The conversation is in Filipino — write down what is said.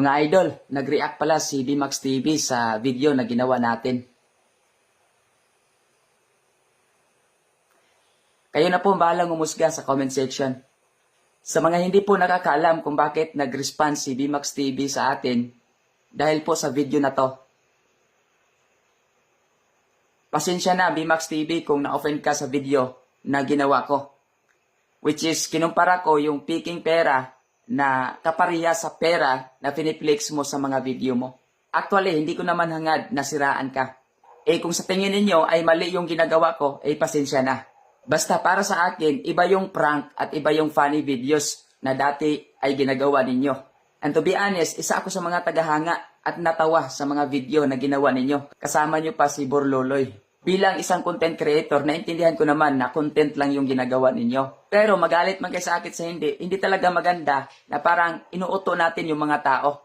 Mga idol, nag-react pala si Dmax TV sa video na ginawa natin. Kayo na po ang bahalang umusga sa comment section. Sa mga hindi po nakakaalam kung bakit nag-respond si Dmax TV sa atin, dahil po sa video na to. Pasensya na, Bmax TV, kung na-offend ka sa video na ginawa ko. Which is, kinumpara ko yung peking pera na kapariya sa pera na piniplex mo sa mga video mo. Actually, hindi ko naman hangad na siraan ka. Eh kung sa tingin ninyo ay mali yung ginagawa ko, eh pasensya na. Basta para sa akin, iba yung prank at iba yung funny videos na dati ay ginagawa ninyo. And to be honest, isa ako sa mga tagahanga at natawa sa mga video na ginawa ninyo. Kasama nyo pa si Borloloy. Bilang isang content creator, naintindihan ko naman na content lang yung ginagawa ninyo. Pero magalit man kayo sa akin sa hindi, hindi talaga maganda na parang inuuto natin yung mga tao.